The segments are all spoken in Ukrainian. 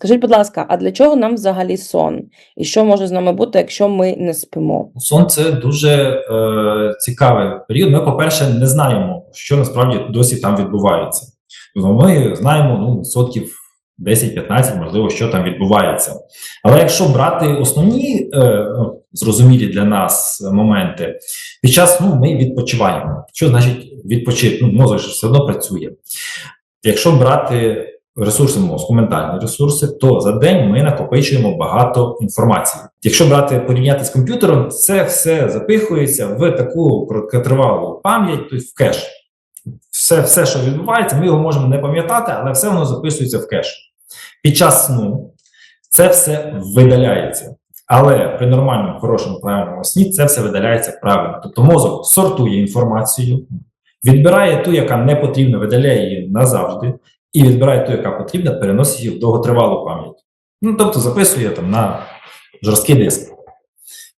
Скажіть, будь ласка, а для чого нам взагалі сон? І що може з нами бути, якщо ми не спимо? Сон це дуже е, цікавий період. Ми, по-перше, не знаємо, що насправді досі там відбувається. Тобто Ми знаємо ну, відсотків 10-15, можливо, що там відбувається. Але якщо брати основні е, ну, зрозумілі для нас моменти, під час сну ми відпочиваємо. Що значить відпочити? Ну, мозок все одно працює. Якщо брати ресурси мозку, ментальні ресурси, то за день ми накопичуємо багато інформації. Якщо брати порівняти з комп'ютером, це все запихується в таку короткотривалу пам'ять, тобто в кеш. Все, все, що відбувається, ми його можемо не пам'ятати, але все воно записується в кеш. Під час сну це все видаляється. Але при нормальному, хорошому, правильному сні це все видаляється правильно. Тобто мозок сортує інформацію, відбирає ту, яка не потрібна, видаляє її назавжди, і відбирає ту, яка потрібна, переносить її в довготривалу пам'ять. Ну, тобто записує там на жорсткий диск.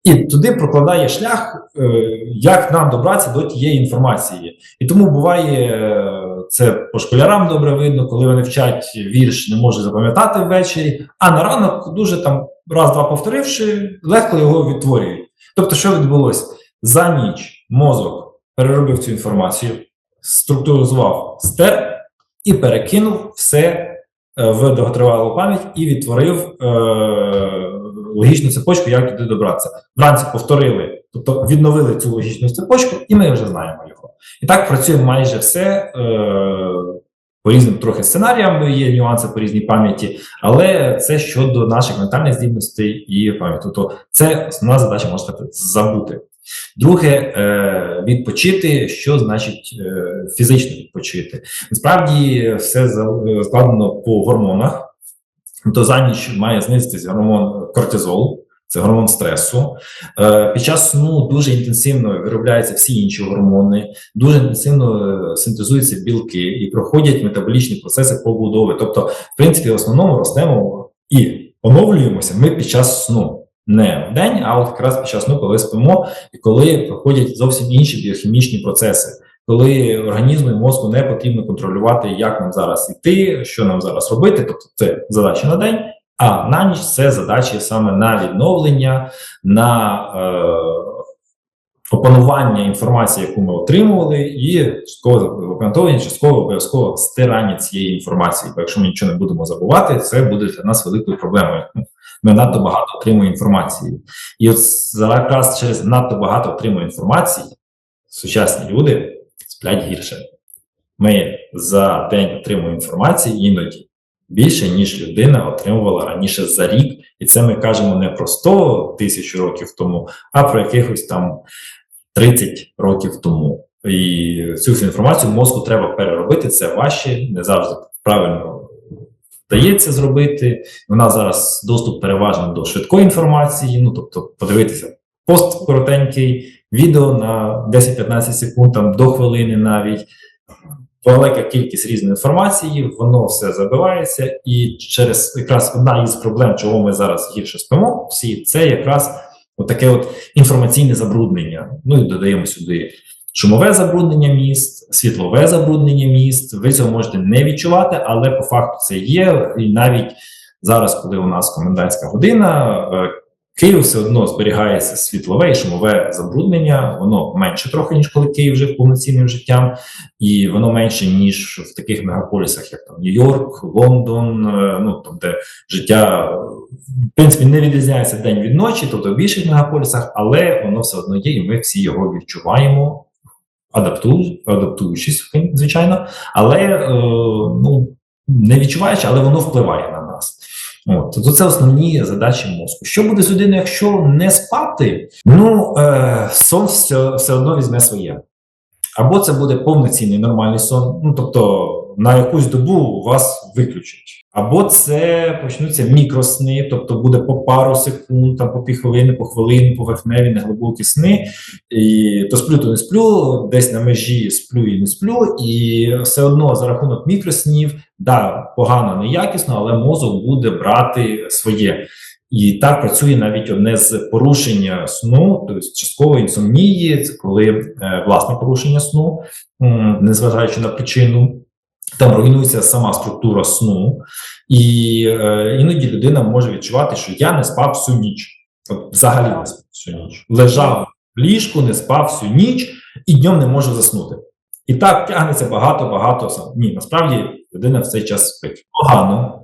І туди прокладає шлях, е, як нам добратися до тієї інформації. І тому буває, е, це по школярам добре видно, коли вони вчать вірш, не можуть запам'ятати ввечері, а на ранок дуже там раз-два повторивши, легко його відтворюють. Тобто, що відбулося? За ніч мозок переробив цю інформацію, структуризував стер і перекинув все е, в довготривалу пам'ять і відтворив е, логічну цепочку, як туди добратися. Вранці повторили, тобто відновили цю логічну цепочку, і ми вже знаємо його. І так працює майже все. Е, по різним трохи сценаріям є нюанси по різній пам'яті, але це щодо наших ментальних здібностей і пам'яті. Тобто це основна задача, можна сказати, забути. Друге, е, відпочити, що значить е, фізично відпочити. Насправді все складено по гормонах. То за ніч має знизитись гормон кортизол, це гормон стресу. Е, під час сну дуже інтенсивно виробляються всі інші гормони, дуже інтенсивно синтезуються білки і проходять метаболічні процеси побудови. Тобто, в принципі, в основному ростемо і оновлюємося ми під час сну. Не в день, а от якраз під час сну, коли спимо, і коли проходять зовсім інші біохімічні процеси, коли організму і мозку не потрібно контролювати, як нам зараз йти, що нам зараз робити. Тобто це задача на день, а на ніч це задачі саме на відновлення, на е, опанування інформації, яку ми отримували, і частково опанування, частково обов'язково стирання цієї інформації. Бо якщо ми нічого не будемо забувати, це буде для нас великою проблемою. Ми надто багато отримуємо інформації, і от якраз через надто багато отримуємо інформації, сучасні люди сплять гірше. Ми за день отримуємо інформації іноді більше, ніж людина отримувала раніше за рік. І це ми кажемо не про 100 тисяч років тому, а про якихось там 30 років тому. І цю всю інформацію мозку треба переробити. Це важче, не завжди правильно вдається зробити. У нас зараз доступ переважно до швидкої інформації. Ну тобто, подивитися пост коротенький, відео на 10-15 секунд, там до хвилини навіть. Велика кількість різної інформації, воно все забивається, і через якраз одна із проблем, чого ми зараз гірше спимо, всі це якраз таке от інформаційне забруднення. Ну і додаємо сюди шумове забруднення міст, світлове забруднення міст. Ви цього можете не відчувати, але по факту це є. І навіть зараз, коли у нас комендантська година, е, Київ все одно зберігається світлове і шумове забруднення, воно менше трохи, ніж коли Київ жив повноцінним життям, і воно менше, ніж в таких мегаполісах, як там Нью-Йорк, Лондон, е, ну там, де життя в принципі не відрізняється день від ночі, тобто в більших мегаполісах, але воно все одно є, і ми всі його відчуваємо, адапту, адаптуючись, звичайно, але е, ну не відчуваючи, але воно впливає на нас. От, Тобто це основні задачі мозку. Що буде з людиною, якщо не спати? Ну, е, сон все, все одно візьме своє. Або це буде повноцінний нормальний сон, ну тобто на якусь добу вас виключать. Або це почнуться мікросни, тобто буде по пару секунд, там по півхвилини, по хвилину, поверхневі, неглибокі сни. І То сплю, то не сплю, десь на межі сплю і не сплю, і все одно за рахунок мікроснів, да, погано, неякісно, але мозок буде брати своє. І так працює навіть одне з порушення сну, тобто часткової інсомнії, це коли е, власне порушення сну, незважаючи на причину. там руйнується сама структура сну, і е, іноді людина може відчувати, що я не спав всю ніч. От взагалі не спав всю ніч. Лежав в ліжку, не спав всю ніч і днем не можу заснути. І так тягнеться багато-багато сам. Ні, насправді людина в цей час спить. Погано,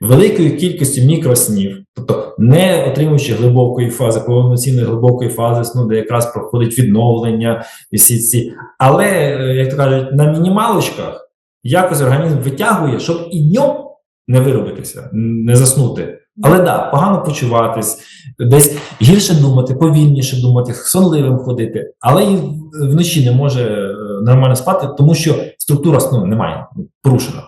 великою кількістю мікроснів, тобто не отримуючи глибокої фази, повноцінної глибокої фази сну, де якраз проходить відновлення і всі ці. Але, е, як то кажуть, на мінімалочках якось організм витягує, щоб і днем не виробитися, не заснути. Але так, да, погано почуватись, десь гірше думати, повільніше думати, сонливим ходити, але і вночі не може е, нормально спати, тому що структура сну немає, порушена.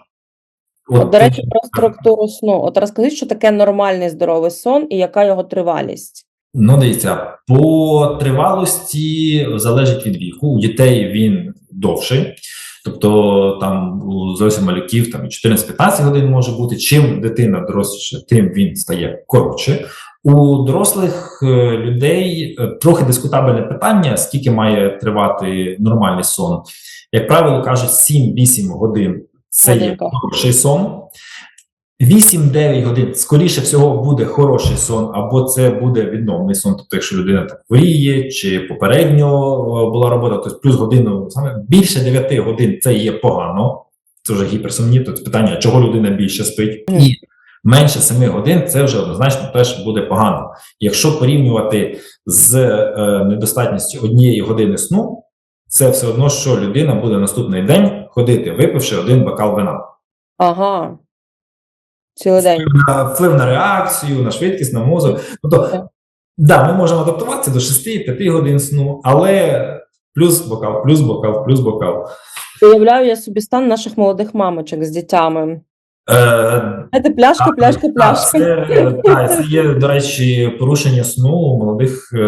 От, до речі, про структуру сну. От розкажіть, що таке нормальний здоровий сон і яка його тривалість? Ну, дивіться, по тривалості залежить від віку. У дітей він довший. Тобто там у зовсім малюків там 14-15 годин може бути. Чим дитина доросліша, тим він стає коротше. У дорослих е, людей е, трохи дискутабельне питання, скільки має тривати нормальний сон. Як правило, кажуть 7-8 годин це є хороший сон. 8-9 годин, скоріше всього, буде хороший сон, або це буде відновний сон. Тобто, якщо людина так хворіє, чи попередньо е, була робота, то плюс годину саме більше 9 годин це є погано. Це вже гіперсомні. Тут питання, чого людина більше спить, і менше 7 годин це вже однозначно теж буде погано. Якщо порівнювати з е, недостатністю однієї години сну, це все одно, що людина буде наступний день ходити, випивши один бокал вина. Ага. Цілий день. на вплив на реакцію, на швидкість, на мозок. Тобто, Так. да, ми можемо адаптуватися до 6-5 годин сну, але плюс бокал, плюс бокал, плюс бокал. Уявляю я собі стан наших молодих мамочок з дітями. Е, Знаєте, пляшка, пляшка, пляшка. Це, це є, до речі, порушення сну у молодих е,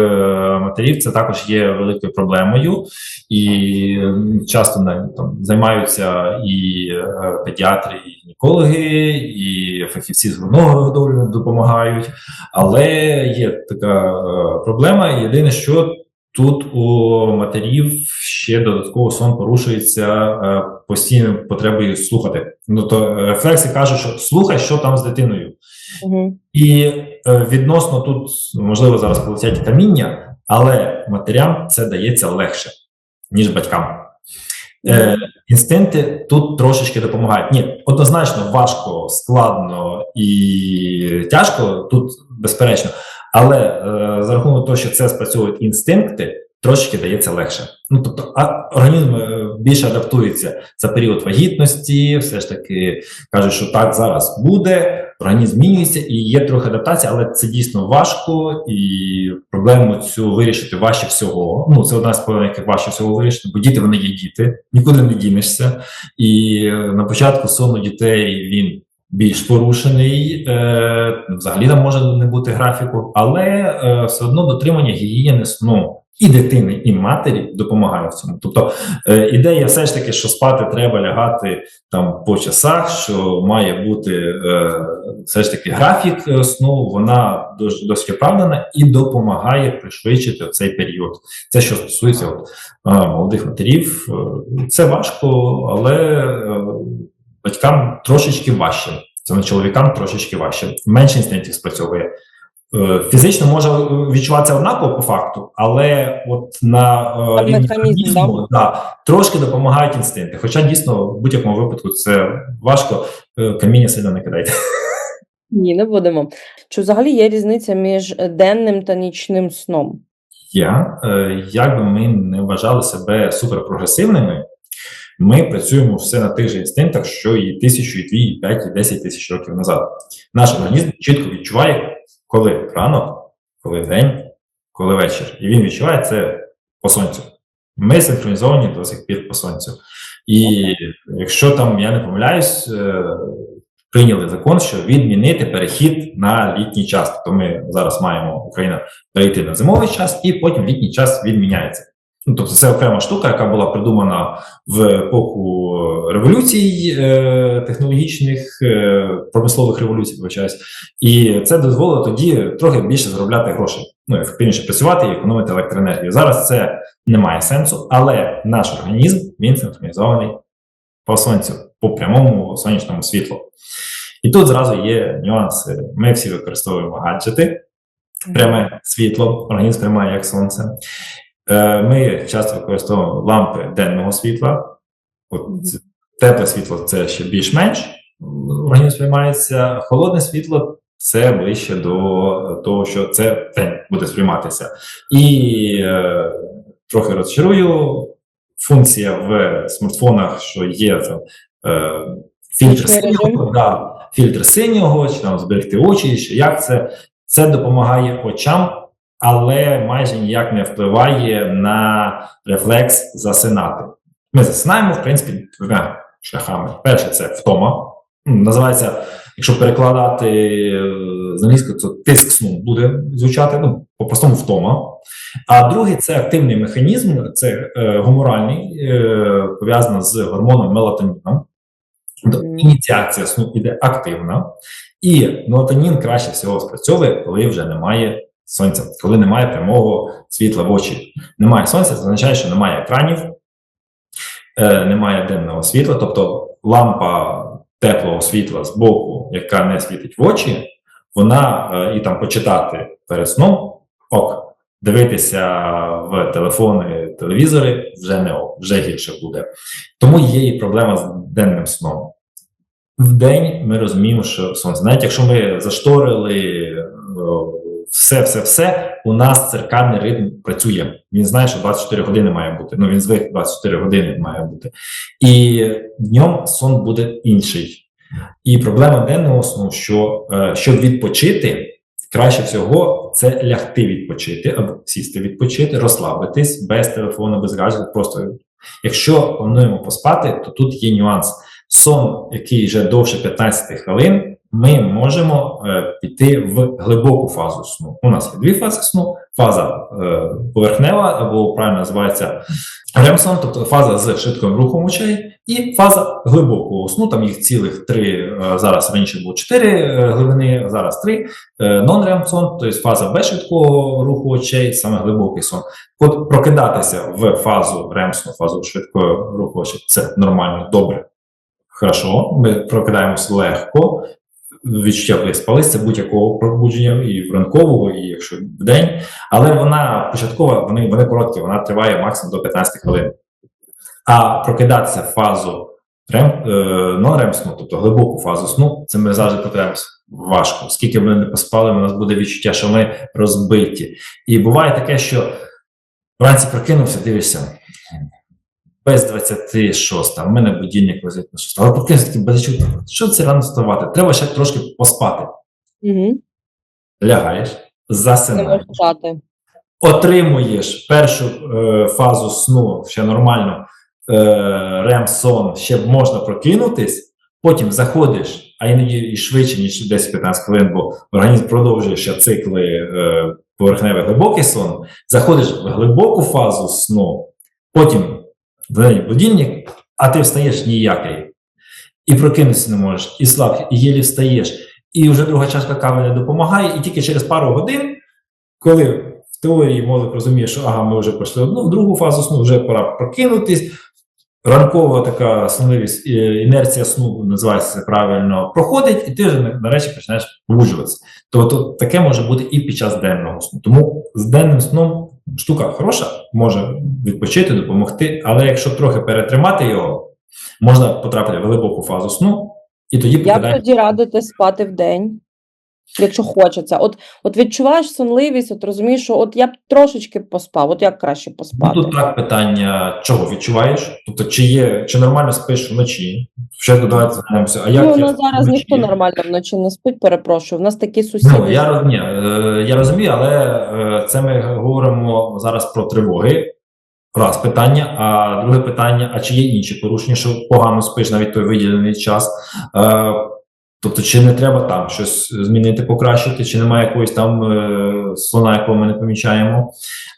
матерів. Це також є великою проблемою, і часто там займаються і е, педіатри, і гінекологи, і фахівці з грудного виготовлення допомагають. Але є така е, проблема. Єдине, що тут у матерів ще додатково сон порушується е, постійною потребою слухати. Ну то рефлекси кажуть, що слухай, що там з дитиною. Мгм. І е, відносно тут, можливо, зараз полетять каміння, але матерям це дається легше, ніж батькам. Е, інстинкти тут трошечки допомагають. Ні, однозначно важко, складно і тяжко, тут безперечно. Але е, за рахунок того, що це спрацьовують інстинкти, трошечки дається легше. Ну тобто, а організм е, більше адаптується за період вагітності, все ж таки кажуть, що так зараз буде. Організм змінюється і є трохи адаптація, але це дійсно важко, і проблему цю вирішити важче всього. Ну це одна з проблем, яких важче всього вирішити, бо діти вони є діти, нікуди не дінешся. І е, на початку сону дітей він більш порушений, е, взагалі там може не бути графіку, але е, все одно дотримання гігієни сну і дитини, і матері допомагає в цьому. Тобто е, ідея все ж таки, що спати треба лягати там по часах, що має бути все ж таки графік сну, вона дос- досить оправдана і допомагає пришвидшити цей період. Це що стосується от, молодих матерів, це важко, але батькам трошечки важче. Це чоловікам трошечки важче. Менше інстинктів спрацьовує. Е, Фізично може відчуватися однаково по факту, але от на е, рівні механізм, організму, да, трошки допомагають інстинкти. Хоча дійсно в будь-якому випадку це важко. Е, Каміння сильно не кидайте. Ні, не будемо. Чи взагалі є різниця між денним та нічним сном? Я, е, як би ми не вважали себе суперпрогресивними, ми працюємо все на тих же інстинктах, що і тисячу, і дві, і п'ять, і десять тисяч років назад. Наш організм чітко відчуває, коли ранок, коли день, коли вечір. І він відчуває це по сонцю. Ми синхронізовані до сих пір по сонцю. І якщо там я не помиляюсь, е, прийняли закон, що відмінити перехід на літній час. Тобто ми зараз маємо Україна перейти на зимовий час, і потім літній час відміняється. Ну, тобто, це окрема штука, яка була придумана в епоху революцій е, технологічних, е, промислових революцій, вибачаюсь. І це дозволило тоді трохи більше заробляти грошей. Ну, ефективніше працювати і економити електроенергію. Зараз це не має сенсу, але наш організм він синхронізований по сонцю. по прямому сонячному світлу. І тут зразу є нюанси. Ми всі використовуємо гаджети, пряме світло, організм сприймає як сонце. Е, Ми часто використовуємо лампи денного світла. От тепле світло це ще більш-менш організм сприймається. Холодне світло це ближче до того, що це день буде сприйматися. І е, трохи розчарую. Функція в смартфонах, що є там, е, фільтр синього, да, фільтр синього, чи там зберегти очі, чи як це. Це допомагає очам, але майже ніяк не впливає на рефлекс засинати. Ми засинаємо, в принципі, двома шляхами. Перше це втома. Називається, якщо перекладати е, з англійської, то тиск сну буде звучати, ну, по-простому втома. А другий це активний механізм, це е, гуморальний, е, пов'язано з гормоном мелатоніном. Тобто ініціація сну іде активна, і мелатонін краще всього спрацьовує, коли вже немає сонця, коли немає прямого світла в очі. Немає сонця, це означає, що немає екранів, е, немає денного світла, тобто лампа теплого світла з боку, яка не світить в очі, вона е, і там почитати перед сном ок. Дивитися в телефони, телевізори вже не вже гірше буде. Тому є і проблема з денним сном. В день ми розуміємо, що сонце, навіть якщо ми зашторили о, все, все, все, у нас циркадний ритм працює. Він знає, що 24 години має бути. Ну він звик 24 години має бути. І днем сон буде інший. І проблема денного сну, що е, щоб відпочити, краще всього це лягти відпочити або сісти відпочити, розслабитись без телефону, без гаджетів. Просто якщо плануємо поспати, то тут є нюанс. Сон, який вже довше 15 хвилин, ми можемо е, піти в глибоку фазу сну. У нас є дві фази сну: фаза е, поверхнева, або правильно називається ремсон, тобто фаза з швидким рухом очей, і фаза глибокого сну. Там їх цілих три е, зараз раніше було чотири е, глибини, зараз три. Non-REM сон, тобто фаза без швидкого руху очей, саме глибокий сон. От прокидатися в фазу REM сну, фазу швидкого руху очей, це нормально, добре. Хорошо, ми прокидаємося легко. Відчуття коли спались, будь-якого пробудження, і ранкового, і якщо в день. Але вона початкова, вони, вони короткі, вона триває максимум до 15 хвилин. А прокидатися в фазу рем, е, non-REM сну, тобто глибоку фазу сну, це ми завжди прокидаємося важко. Скільки ми не поспали, у нас буде відчуття, що ми розбиті. І буває таке, що вранці прокинувся, дивишся. Без 26, а в мене будильник лежить на 6. Але прокинувся такий чути. Що це рано вставати? Треба ще трошки поспати. Угу. Лягаєш, засинаєш, отримуєш першу е, фазу сну, ще нормально, е, рем-сон, ще можна прокинутись, потім заходиш, а іноді і швидше, ніж 10-15 хвилин, бо організм продовжує ще цикли е, поверхневий глибокий сон, заходиш в глибоку фазу сну, потім дзвонить будильник, а ти встаєш ніякий. І прокинутися не можеш, і слаб, і єлі встаєш. І вже друга чашка кави не допомагає, і тільки через пару годин, коли в теорії мозок розуміє, що ага, ми вже пройшли одну, в другу фазу сну, вже пора прокинутись. Ранкова така сонливість, е, інерція сну називається правильно, проходить, і ти вже нарешті починаєш пробуджуватися. Тобто таке може бути і під час денного сну. Тому з денним сном штука хороша, може відпочити, допомогти, але якщо трохи перетримати його, можна потрапити в глибоку фазу сну, і тоді Як покидає. тоді радити спати в день? Якщо хочеться. От, от відчуваєш сонливість, от розумієш, що от я б трошечки поспав, от як краще Ну, поспати? тут так питання, чого відчуваєш? Тобто, чи є, чи нормально спиш вночі? Ще звернемося. А як ну, я зараз вночі? ніхто нормально вночі не спить, перепрошую. У нас такі сусіди. Ну, я, ні, е, я розумію, але е, це ми говоримо зараз про тривоги. Раз питання, а друге питання: а чи є інші порушення, що погано спиш навіть той виділений час? Тобто, чи не треба там щось змінити, покращити, чи немає якогось там е, слона, якого ми не помічаємо?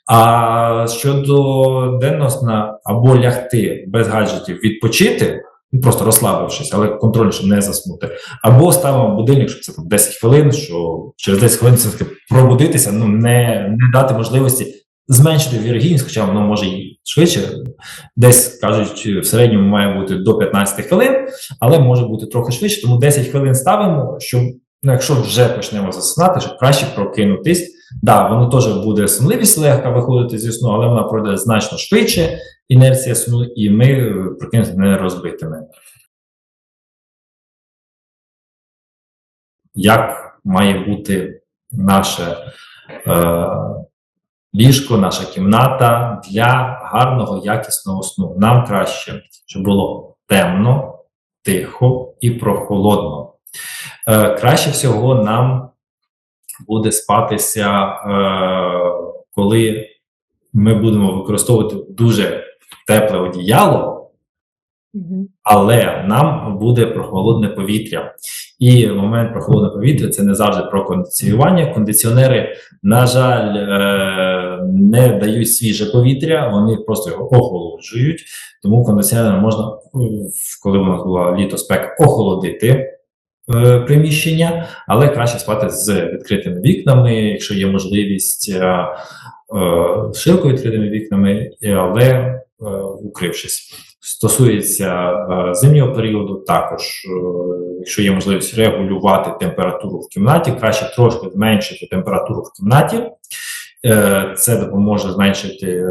А щодо денного сна або лягти без гаджетів, відпочити, ну, просто розслабившись, але контроль, щоб не заснути. Або ставимо будильник, щоб це там 10 хвилин, що через 10 хвилин все таки пробудитися, ну не, не дати можливості зменшити вірогідність, хоча воно може і швидше, десь кажуть, в середньому має бути до 15 хвилин, але може бути трохи швидше, тому 10 хвилин ставимо, щоб ну, якщо вже почнемо засинати, щоб краще прокинутись. Да, воно теж буде сонливість легка виходити зі сну, але вона пройде значно швидше, інерція сну, і ми прокинемося не розбитими. Як має бути наше е, ліжко, наша кімната для гарного, якісного сну? Нам краще, щоб було темно, тихо і прохолодно. Е, краще всього нам буде спатися, е, коли ми будемо використовувати дуже тепле одіяло. Але нам буде прохолодне повітря. І момент прохолодного повітря це не завжди про кондиціювання. Кондиціонери, на жаль, е, не дають свіже повітря, вони просто його охолоджують. Тому кондиціонер можна, е, коли у нас була літо спека, охолодити. е, Приміщення, але краще спати з відкритими вікнами, якщо є можливість широко відкритими вікнами, але укрившись. Стосується е, зимнього періоду, також, е, якщо є можливість регулювати температуру в кімнаті, краще трошки зменшити температуру в кімнаті. Е, Це допоможе зменшити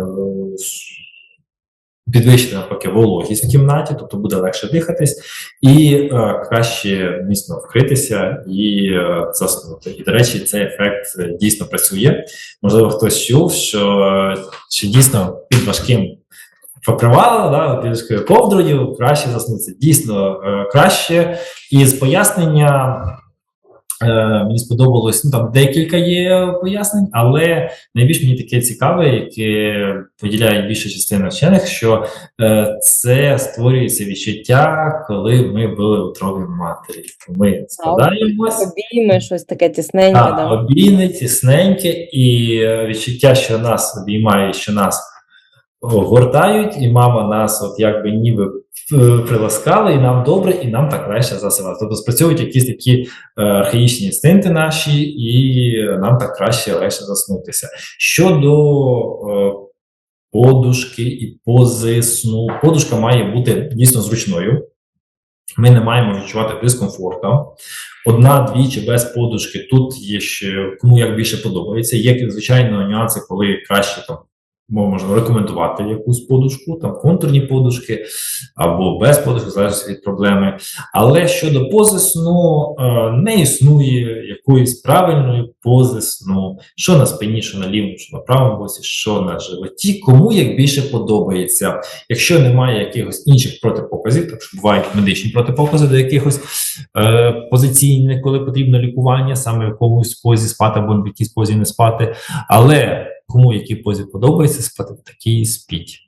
підвищити навпаки вологість в кімнаті, тобто буде легше дихатись, і краще міцно вкритися і заснути. І, до речі, цей ефект дійсно працює. Можливо, хтось чув, що чи дійсно під важким покривало, да, під ковдрою краще заснутися. Дійсно е, краще. І з пояснення. Е, мені сподобалось, ну там декілька є пояснень, але найбільш мені таке цікаве, яке поділяє більша частина вчених, що е, це створюється відчуття, коли ми були у утробі матері. Ми складаємось, Обійми, щось таке тісненьке, да. обійне, тісненьке, і відчуття, що нас обіймає, що нас гортають, і мама нас, от якби ніби е, приласкала, і нам добре, і нам так легше засилати. Тобто спрацьовують якісь такі е, архаїчні інстинкти наші, і нам так краще легше заснутися. Щодо е, подушки і пози сну, подушка має бути дійсно зручною. Ми не маємо відчувати дискомфорту. Одна, дві чи без подушки. Тут є ще кому як більше подобається. Є, звичайно, нюанси, коли краще там можна рекомендувати якусь подушку, там контурні подушки або без подушки, залежить від проблеми. Але щодо пози сну, е, не існує якоїсь правильної пози сну, що на спині, що на лівому, що на правому боці, що на животі, кому як більше подобається. Якщо немає якихось інших протипоказів, так що бувають медичні протипокази до якихось е, позиційних, коли потрібно лікування, саме в якомусь позі спати або в якійсь позі не спати. Але кому які позі подобається спати, такі і спіть.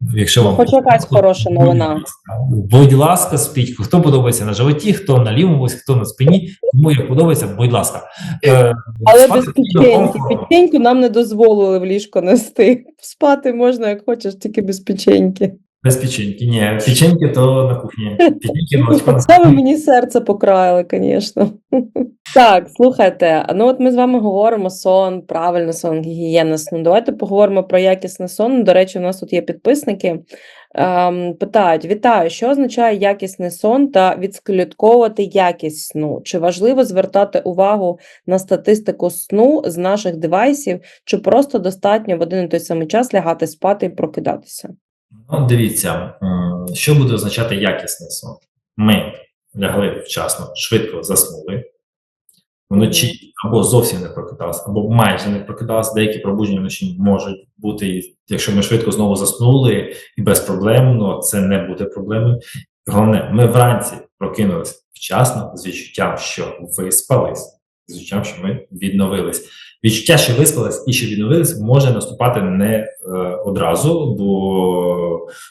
Якщо вам Хоч якась хороша новина. Будь ласка, спіть. Хто подобається на животі, хто на лівому хто на спині. Кому як подобається, будь ласка. Е, Але спати без печеньки. Печеньку нам не дозволили в ліжко нести. Спати можна як хочеш, тільки без печеньки. Без печеньки. Ні, печеньки то на кухні. Печеньки ночко на Це ви мені серце покраїли, звісно. Так, слухайте, ну от ми з вами говоримо сон, правильно сон, гігієна сну. Давайте поговоримо про якісний сон. До речі, у нас тут є підписники. Ем, питають: вітаю, що означає якісний сон та відслідковувати якість сну? Чи важливо звертати увагу на статистику сну з наших девайсів, чи просто достатньо в один і той самий час лягати спати і прокидатися? Ну, дивіться, що буде означати якісний сон. Ми лягли вчасно, швидко заснули. Вночі або зовсім не прокидалися, або майже не прокидалися. Деякі пробудження вночі можуть бути, якщо ми швидко знову заснули і безпроблемно, це не буде проблемою. Головне, ми вранці прокинулися вчасно з відчуттям, що виспались, з відчуттям, що ми відновились. Відчуття, що виспались і що відновились, може наступати не е, одразу, бо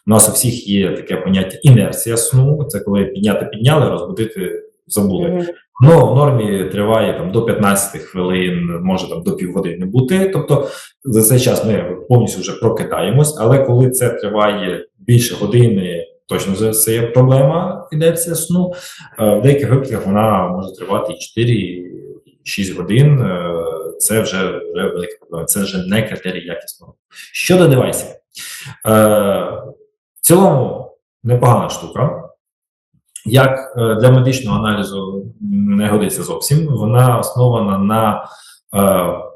у нас у всіх є таке поняття інерція сну. Це коли підняти підняли, розбудити забули. Ну, в нормі триває там до 15 хвилин, може там до півгодини бути. Тобто за цей час ми повністю вже прокидаємось, але коли це триває більше години, точно це є проблема інерція сну. Е, В деяких випадках вона може тривати і 4-6 годин. Е, це вже, вже велика проблема. Це вже не критерій якісного. Щодо девайсів, е, в цілому непогана штука. Як е, для медичного аналізу не годиться зовсім, вона основана на е,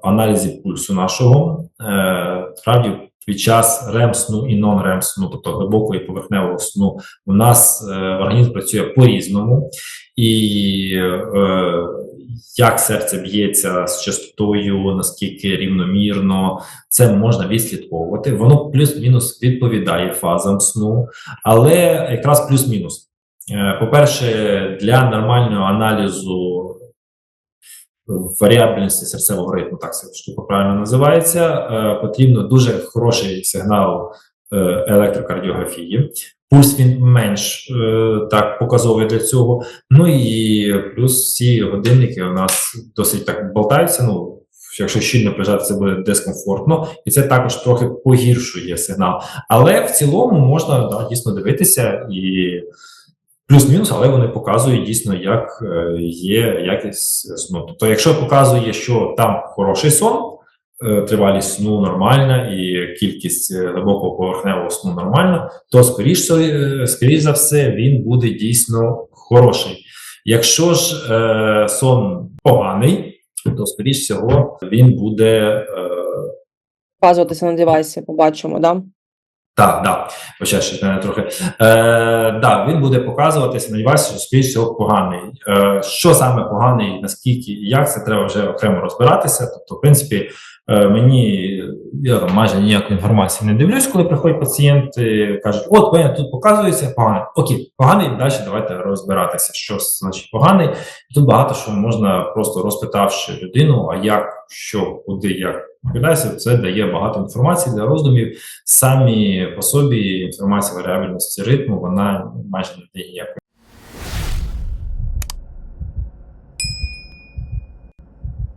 аналізі пульсу нашого. Е, справді, під час REM-сну і non-REM-сну, тобто глибокого і поверхневого сну, у нас е, організм працює по-різному, і е, як серце б'ється з частотою, наскільки рівномірно, це можна відслідковувати. Воно плюс-мінус відповідає фазам сну, але якраз плюс-мінус. Е, По-перше, для нормального аналізу варіабельності серцевого ритму, так ця штука правильно називається, е, потрібно дуже хороший сигнал е, електрокардіографії. Пульс він менш е, так показовий для цього. Ну і плюс всі годинники у нас досить так болтаються. Ну, якщо щільно прижати, це буде дискомфортно, і це також трохи погіршує сигнал. Але в цілому можна да, дійсно дивитися і плюс-мінус, але вони показують дійсно, як е, є якість сну. Тобто, якщо показує, що там хороший сон, тривалість сну нормальна і кількість е, глибокого поверхневого сну нормальна, то скоріш, е, скоріш за все він буде дійсно хороший. Якщо ж е, сон поганий, то скоріш всього він буде е, Показуватися на девайсі, побачимо, да? Так, да. Почав ще мене трохи. Е, да, він буде показуватися на девайсі, що скоріш всього поганий. Е, що саме поганий, наскільки і як, це треба вже окремо розбиратися. Тобто, в принципі, е, мені я там майже ніякої інформації не дивлюсь, коли приходять пацієнти, кажуть, от мене тут показується поганий. Окей, поганий, далі давайте розбиратися, що значить поганий. Тут багато що можна просто розпитавши людину, а як, що, куди, як. Відповідайся, це дає багато інформації для роздумів. Самі по собі інформація варіабельності ритму, вона майже не дає ніякої